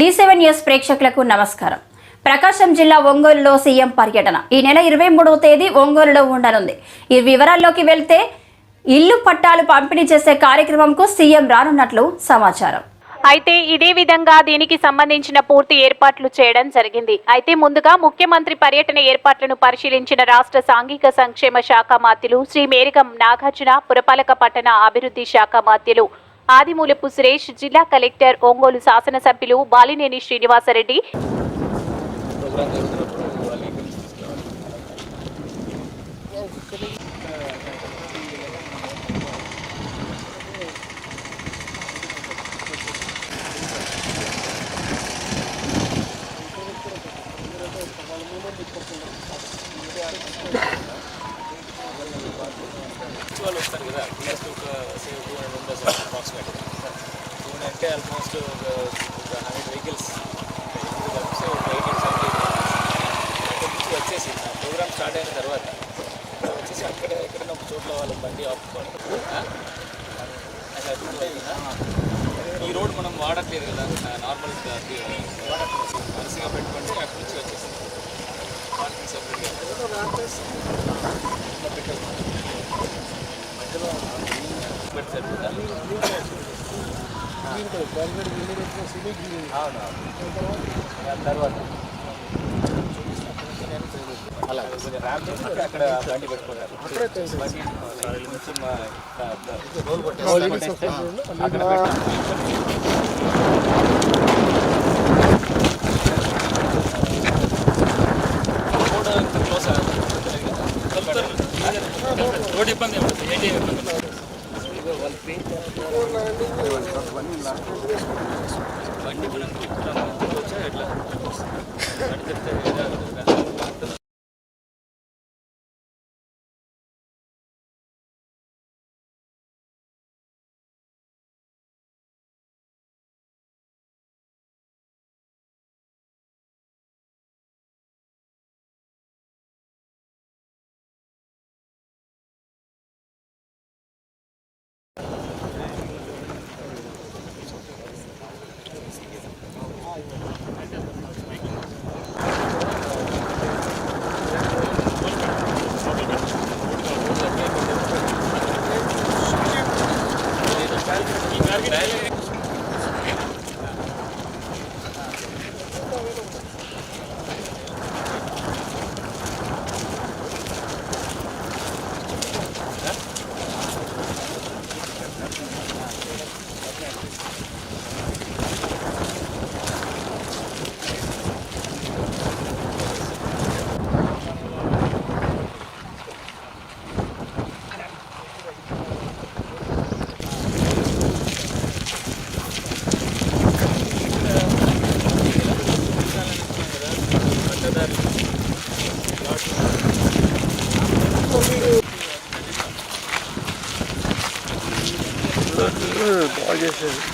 D seven news ప్రేక్షకులకు నమస్కారం. ప్రకాశం జిల్లా ఒంగోలులో సీఎం పర్యటన. ఈ నెల ఇరవై మూడవ తేదీ ఒంగోలులో ఉండనుంది. ఈ వివరాల్లోకి వెళ్తే ఇల్లు పట్టాలు పంపిణీ చేసే కార్యక్రమంకు సీఎం రానున్నట్లు సమాచారం. అయితే ఇదే విధంగా దీనికి సంబంధించిన పూర్తి ఏర్పాట్లు చేయడం జరిగింది. అయితే ముందుగా ముఖ్యమంత్రి పర్యటన ఏర్పాట్లను పరిశీలించిన రాష్ట్ర సాంఘిక సంక్షేమ శాఖ మాత్యులు శ్రీ మేరికం నాగార్జున పురపాలక పట్టణ అభివృద్ధి శాఖ మాత్యులు ఆదిమూలపు సురేష్ జిల్లా కలెక్టర్ ఒంగోలు శాసనసభ్యులు బాలినేని శ్రీనివాసరెడ్డి. వాళ్ళు వస్తారు కదా నెక్స్ట్ ఒక save two hundred members approximate two అంటే ఆల్మోస్ట్ హండ్రెడ్ వెహికల్స్ కలిసి ఒక ఎయిటీ సెవెంటీ అక్కడి నుంచి వచ్చేసి ప్రోగ్రామ్ స్టార్ట్ అయిన తర్వాత వచ్చేసి అక్కడ ఎక్కడైనా ఒక చోట్ల వాళ్ళు బండి ఆపుకోవాలి అది ఈ రోడ్ మనం వాడట్లేదు కదా నార్మల్ మనసుగా పెట్టుకుంటే అక్కడి నుంచి వచ్చేసి పార్కింగ్ సపరేట్గా పెట్టి సరిపోతా తర్వాత అలా చేసి అక్కడ బండి పెట్టుకుంటారు బండి కొంచెం రోల్ కొట్టేస్తే అక్కడ పెట్టి. బండి మనం ఎట్లా? ఎట్లా Ready? to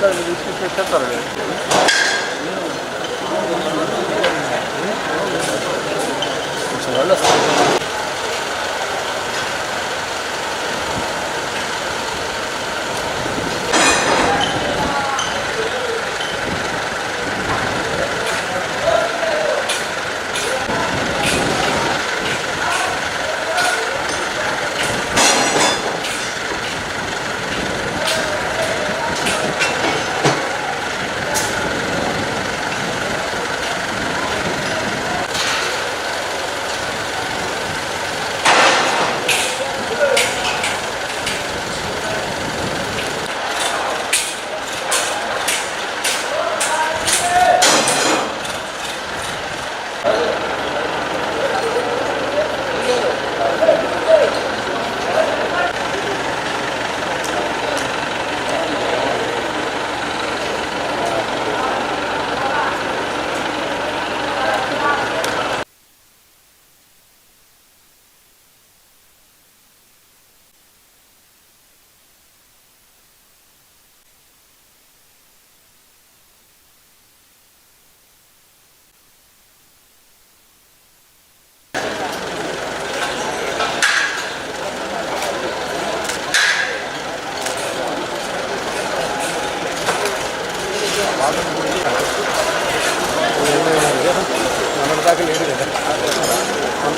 Hatta böyle 3-5 saat var.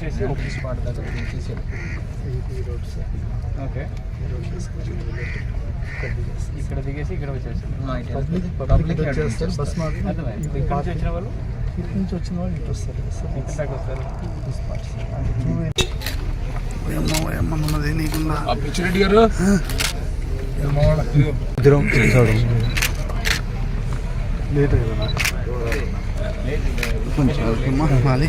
సెపరేట్గా డివైడ్ చేసి ఒక స్పాట్ దగ్గర దించేసి ఓకే ఇక్కడ దిగేసి ఇక్కడ వచ్చేస్తాం పబ్లిక్ బస్ ఇక్కడ నుంచి వచ్చిన వాళ్ళు? ఇటు నుంచి వచ్చిన వాళ్ళు ఇటు వస్తారు ఎక్కడ దాకా వస్తారు? పిచ్చిరెడ్డి గారు? లేట్ కదా కొంచెం మాలి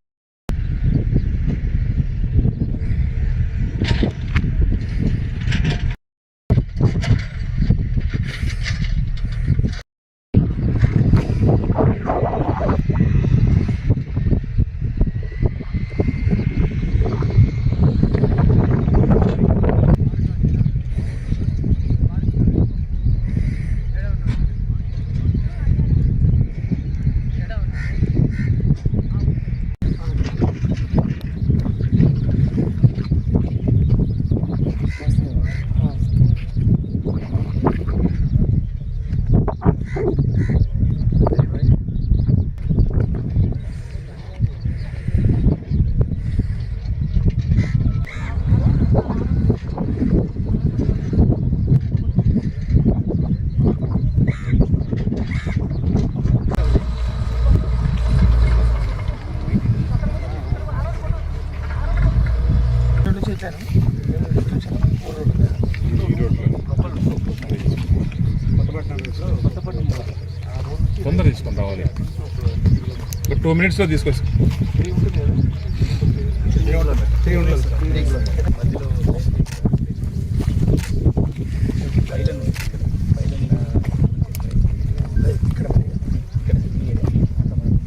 టూ మినిట్స్లో తీసుకొస్తాం.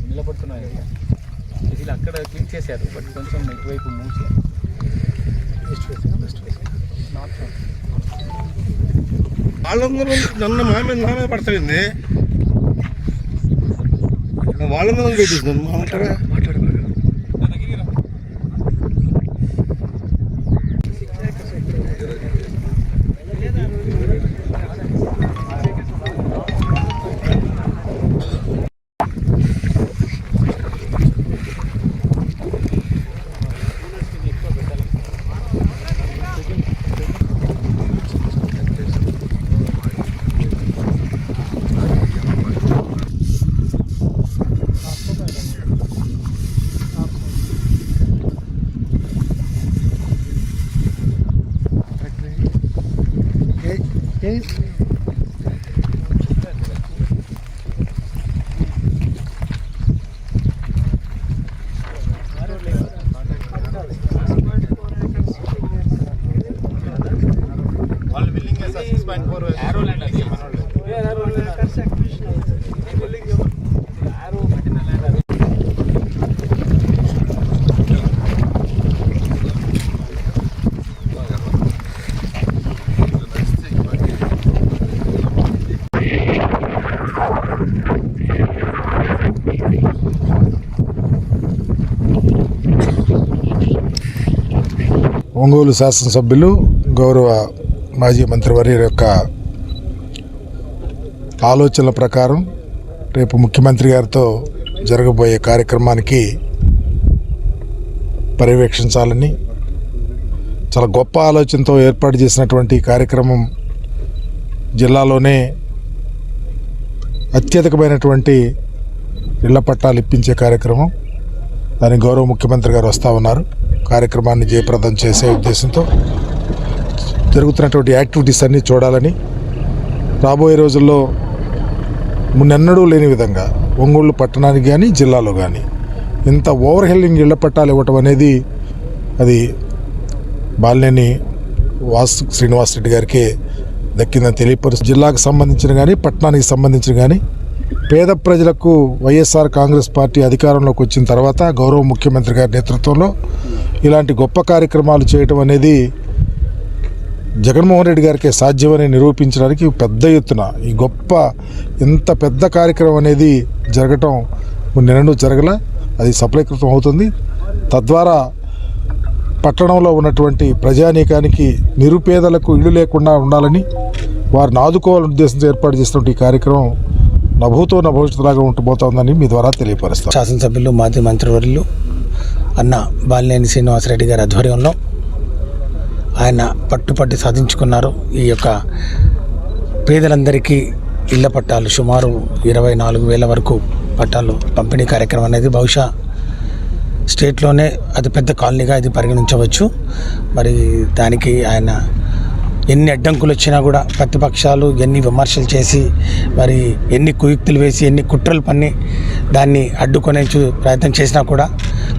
నిలబడుతున్నాయి ఇది అక్కడ క్లిక్ చేశారు బట్ కొంచెం ఇటువైపు మూవ్ చేయాలి వాళ్ళందరూ నన్ను మా మీద నా మీద వాళ్ళందరూ పెట్టిస్తాను పాయింట్ ఫోర్ ఆరో ల్యాండ్ అది మనోళ్ళు ఆరో పెట్టిన ల్యాండ్ అది ఒంగోలు శాసనసభ్యులు గౌరవ మాజీ మంత్రివర్యుల యొక్క ఆలోచనల ప్రకారం రేపు ముఖ్యమంత్రి గారితో జరగబోయే కార్యక్రమానికి పర్యవేక్షించాలని చాలా గొప్ప ఆలోచనతో ఏర్పాటు చేసినటువంటి కార్యక్రమం జిల్లాలోనే అత్యధికమైనటువంటి ఇళ్ళ పట్టాలు ఇప్పించే కార్యక్రమం. దానికి గౌరవ ముఖ్యమంత్రి గారు వస్తూ ఉన్నారు. కార్యక్రమాన్ని జయప్రదం చేసే ఉద్దేశంతో జరుగుతున్నటువంటి యాక్టివిటీస్ అన్నీ చూడాలని రాబోయే రోజుల్లో మున్నెన్నడూ లేని విధంగా ఒంగోలు పట్టణానికి కానీ జిల్లాలో కానీ ఇంత ఓవర్ హెల్లింగ్ ఇళ్ళ పట్టాలు ఇవ్వటం అనేది అది బాలినేని వాసు శ్రీనివాస్ రెడ్డి గారికే దక్కిందని తెలియపరుస్తూ జిల్లాకు సంబంధించిన కానీ పట్టణానికి సంబంధించిన కానీ పేద ప్రజలకు వైఎస్ఆర్ కాంగ్రెస్ పార్టీ అధికారంలోకి వచ్చిన తర్వాత గౌరవ ముఖ్యమంత్రి గారి నేతృత్వంలో ఇలాంటి గొప్ప కార్యక్రమాలు చేయటం అనేది జగన్మోహన్ రెడ్డి గారికి సాధ్యమని నిరూపించడానికి పెద్ద ఎత్తున ఈ గొప్ప ఇంత పెద్ద కార్యక్రమం అనేది జరగటం నిన్నడు జరగల అది సఫలీకృతం అవుతుంది. తద్వారా పట్టణంలో ఉన్నటువంటి ప్రజానీకానికి నిరుపేదలకు ఇల్లు లేకుండా ఉండాలని వారిని ఆదుకోవాలని ఉద్దేశంతో ఏర్పాటు చేస్తున్న ఈ కార్యక్రమం నభూతో నభవిష్యత్తులాగా ఉంటబోతోందని మీ ద్వారా తెలియపరుస్తాం. శాసనసభ్యులు మాజీ మంత్రివర్యులు అన్న బాలినేని శ్రీనివాసరెడ్డి గారి ఆధ్వర్యంలో ఆయన పట్టుపట్టి సాధించుకున్నారు. ఈ యొక్క పేదలందరికీ ఇళ్ళ పట్టాలు సుమారు ఇరవై నాలుగు వేల వరకు పట్టాలు పంపిణీ కార్యక్రమం అనేది బహుశా స్టేట్లోనే అతిపెద్ద కాలనీగా ఇది పరిగణించవచ్చు. మరి దానికి ఆయన ఎన్ని అడ్డంకులు వచ్చినా కూడా ప్రతిపక్షాలు ఎన్ని విమర్శలు చేసి మరి ఎన్ని కుయుక్తులు వేసి ఎన్ని కుట్రలు పన్ని దాన్ని అడ్డుకునే చూ- ప్రయత్నం చేసినా కూడా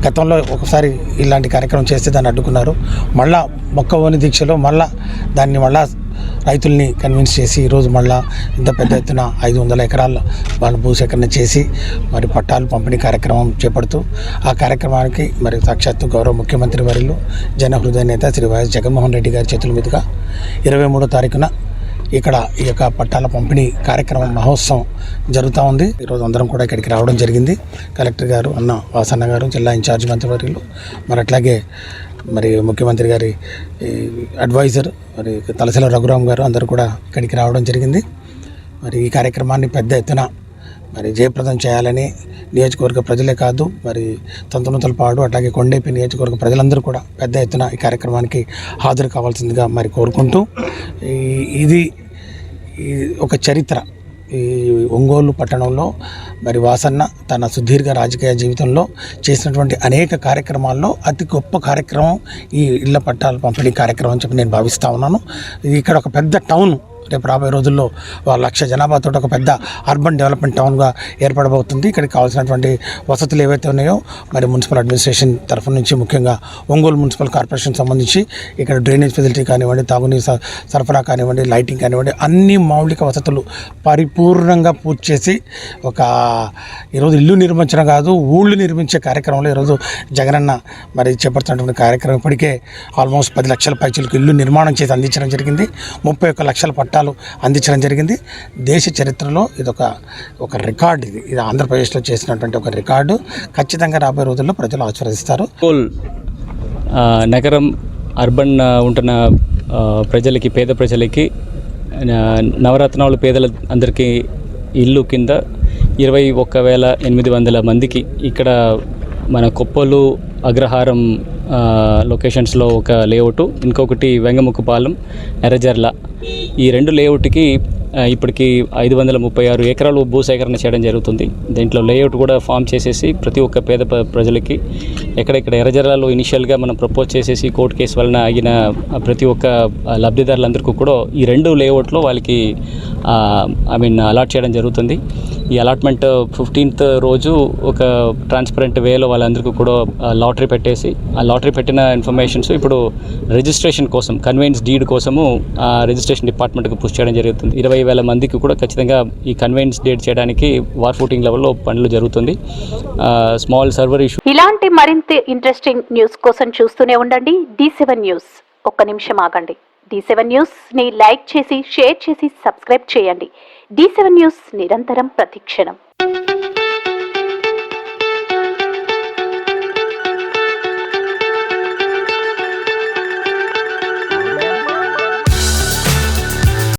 గతంలో ఒకసారి ఇలాంటి కార్యక్రమం చేస్తే దాన్ని అడ్డుకున్నారు. మళ్ళా మొక్కవోని దీక్షలో మళ్ళా దాన్ని మళ్ళా రైతుల్ని కన్విన్స్ చేసి ఈరోజు మళ్ళా ఇంత పెద్ద ఎత్తున ఐదు వందల ఎకరాలు వాళ్ళు భూసేకరణ చేసి మరి పట్టాలు పంపిణీ కార్యక్రమం చేపడుతూ ఆ కార్యక్రమానికి మరి సాక్షాత్తు గౌరవ ముఖ్యమంత్రి వర్యులు జనహృదయ నేత శ్రీ వైఎస్ జగన్మోహన్ రెడ్డి గారి చేతుల మీదుగా ఇరవై మూడో తారీఖున ఇక్కడ ఈ యొక్క పట్టాల పంపిణీ కార్యక్రమం మహోత్సవం జరుగుతూ ఉంది. ఈరోజు అందరం కూడా ఇక్కడికి రావడం జరిగింది. కలెక్టర్ గారు అన్న వాసన్న గారు జిల్లా ఇన్ఛార్జ్ మంత్రివర్యులు మరి అట్లాగే మరి ముఖ్యమంత్రి గారి ఈ, అడ్వైజర్ మరి తలసల రఘురామ్ గారు అందరూ కూడా ఇక్కడికి రావడం జరిగింది. మరి ఈ కార్యక్రమాన్ని పెద్ద ఎత్తున మరి జయప్రదం చేయాలని నియోజకవర్గ ప్రజలే కాదు మరి తంతునతలపాడు అట్లాగే కొండేపి నియోజకవర్గ ప్రజలందరూ కూడా పెద్ద ఎత్తున ఈ కార్యక్రమానికి హాజరు కావాల్సిందిగా మరి కోరుకుంటూ ఈ- ఇది ఒక చరిత్ర. ఈ ఒంగోలు పట్టణంలో మరి వాసన్న తన సుదీర్ఘ రాజకీయ జీవితంలో చేసినటువంటి అనేక కార్యక్రమాల్లో అతి గొప్ప కార్యక్రమం ఈ ఇళ్ళ పట్టాల పంపిణీ కార్యక్రమం అని చెప్పి నేను భావిస్తూ ఉన్నాను. ఇక్కడ ఒక పెద్ద టౌన్. రేపు రాబోయే రోజుల్లో ఒక లక్ష జనాభాతో ఒక పెద్ద అర్బన్ డెవలప్మెంట్ టౌన్గా ఏర్పడబోతుంది. ఇక్కడికి కావాల్సినటువంటి వసతులు ఏవైతే ఉన్నాయో మరి మున్సిపల్ అడ్మినిస్ట్రేషన్ తరఫు నుంచి ముఖ్యంగా ఒంగోలు మున్సిపల్ కార్పొరేషన్ సంబంధించి ఇక్కడ డ్రైనేజ్ ఫెసిలిటీ కానివ్వండి తాగునీరు స- సరఫరా కానివ్వండి లైటింగ్ కానివ్వండి అన్ని మౌలిక వసతులు పరిపూర్ణంగా పూర్తి చేసి ఒక ఈరోజు ఇల్లు నిర్మించడం కాదు ఊళ్ళు నిర్మించే కార్యక్రమంలో ఈరోజు జగనన్న మరి చేపడుతున్నటువంటి కార్యక్రమం ఇప్పటికే ఆల్మోస్ట్ పది లక్షల పైచలకు ఇల్లు నిర్మాణం చేసి అందించడం జరిగింది. ముప్పై ఒక్క లక్షల పట్టాలు అందించడం జరిగింది. దేశ చరిత్రలో ఇది ఒక ఒక రికార్డు ఇది. ఇది ఆంధ్రప్రదేశ్లో చేసినటువంటి ఒక రికార్డు. ఖచ్చితంగా రాబోయే రోజుల్లో ప్రజలు ఆచరిస్తారు నగరం అర్బన్ ఉంటున్న ప్రజలకి పేద ప్రజలకి నవరత్నాలు పేదల అందరికీ ఇల్లు కింద ఇరవై ఒక్క వేల ఎనిమిది వందల మందికి ఇక్కడ మన కొప్పలు అగ్రహారం లొకేషన్స్లో ఒక లేఅవుట్ ఇంకొకటి వెంగముక్కుపాలెం ఎర్రజర్ల. ఈ రెండు లేఅవుట్కి ఇప్పటికి ఐదు వందల ముప్పై ఆరు ఎకరాలు భూసేకరణ చేయడం జరుగుతుంది. దీంట్లో లేఅవుట్ కూడా ఫామ్ చేసేసి ప్రతి ఒక్క పేద ప్రజలకి ఎక్కడెక్కడ ఎర్రజర్లలో ఇనిషియల్గా మనం ప్రపోజ్ చేసేసి కోర్టు కేసు వలన అయిన ప్రతి ఒక్క లబ్ధిదారులందరికీ కూడా ఈ రెండు లేఅవుట్లో వాళ్ళకి ఐ మీన్ అలాట్ చేయడం జరుగుతుంది. ఈ అలాట్మెంట్ ఫిఫ్టీన్త్ రోజు ఒక ట్రాన్స్పరెంట్ వేలో వాళ్ళందరికీ కూడా లాటరీ పెట్టేసి ఆ లాటరీ పెట్టిన ఇన్ఫర్మేషన్స్ ఇప్పుడు రిజిస్ట్రేషన్ కోసం కన్వెన్స్ డీడ్ కోసము ఆ రిజిస్ట్రేషన్ డిపార్ట్మెంట్కి పుష్ చేయడం జరుగుతుంది. ఇరవై వేల మందికి కూడా ఖచ్చితంగా ఈ కన్వెన్స్ డేట్ చేయడానికి వార్ ఫుటింగ్ లెవెల్లో పనులు జరుగుతుంది. స్మాల్ సర్వర్ ఇష్యూ ఇలాంటి మరింత ఇంట్రెస్టింగ్ న్యూస్ కోసం చూస్తూనే ఉండండి. డి సెవెన్ న్యూస్ ఒక్క నిమిషం ఆగండి. డి సెవెన్ న్యూస్ని లైక్ చేసి షేర్ చేసి సబ్స్క్రైబ్ చేయండి. డి సెవెన్ న్యూస్ నిరంతరం ప్రతిక్షణం